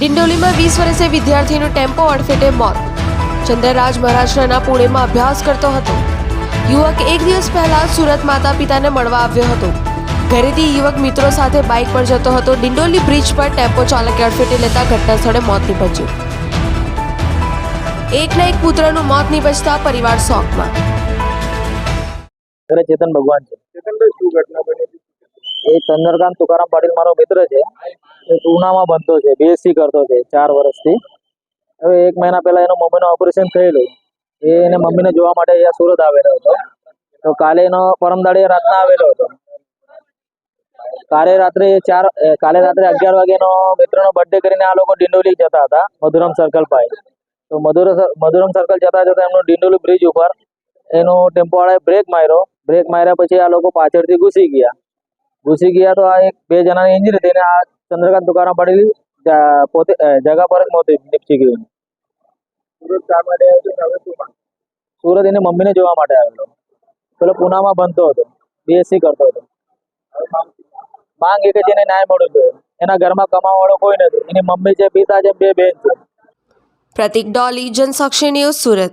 ડિંડોલીમાં વીસ વર્ષે વિદ્યાર્થીનું ટેમ્પો અડફેટે મોત. ચંદ્રરાજ મહારાષ્ટ્રના પુણેમાં અભ્યાસ કરતો હતો. યુવક એક દિવસ પહેલા સુરત માતા પિતાને મળવા આવ્યો હતો. ઘરેથી યુવક મિત્રો સાથે બાઇક પર જતો હતો. ડિંડોલી બ્રિજ પર ટેમ્પો ચાલકે અડફેટે લેતા ઘટના સ્થળે મોત નીપજ્યું. એકના એક પુત્રનું મોત નીપજતા પરિવાર શોકમાં. ઘરે ચેતન ભગવાન છે. ચેતનભાઈ શું ઘટના બની એ ચંદ્રકાંત તુકારામ પાટીલ મારો મિત્ર છે. એ પૂનામાં બનતો છે બીએસસી કરતો છે, ચાર વર્ષથી. હવે એક મહિના પહેલા એનો મમ્મીનું ઓપરેશન થયેલું. એ એને મમ્મીને જોવા માટે અહીંયા સુરત આવેલો હતો. તો કાલે એનો પરમ દાડે રાતના આવેલો હતો. કાલે રાત્રે ચાર કાલે રાત્રે અગિયાર વાગે એનો મિત્રનો બર્થડે કરીને આ લોકો ડિંડોલી જતા હતા, મધુરમ સર્કલ પાસે. તો મધુર, મધુરમ સર્કલ જતા જતા એમનો ડિંડોલી બ્રિજ ઉપર એનો ટેમ્પોવાળાએ બ્રેક માર્યો. બ્રેક માર્યા પછી આ લોકો પાછળથી ઘૂસી ગયા. ઘૂસી ગયા તો આ એક બે જણાની ઇન્જરી થઈને આ ચંદ્રકાંત તુકારામ પાટીલ જા- પોતે જગા પર જ મોતે નીપજી ગયું સુરત છે? એની મમ્મીને જોવા માટે આવેલો. પેલો પુનામાં બનતો હતો બીએસસી કરતો હતો. માંગ એક જ એને ન્યાય મળ્યો જોઈએ એના ઘરમાં કમાવાવાળો કોઈ નથી. એની મમ્મી છે પિતા છે બે બેન છે. પ્રતિક ડોલી જનસાક્ષી ન્યૂઝ સુરત.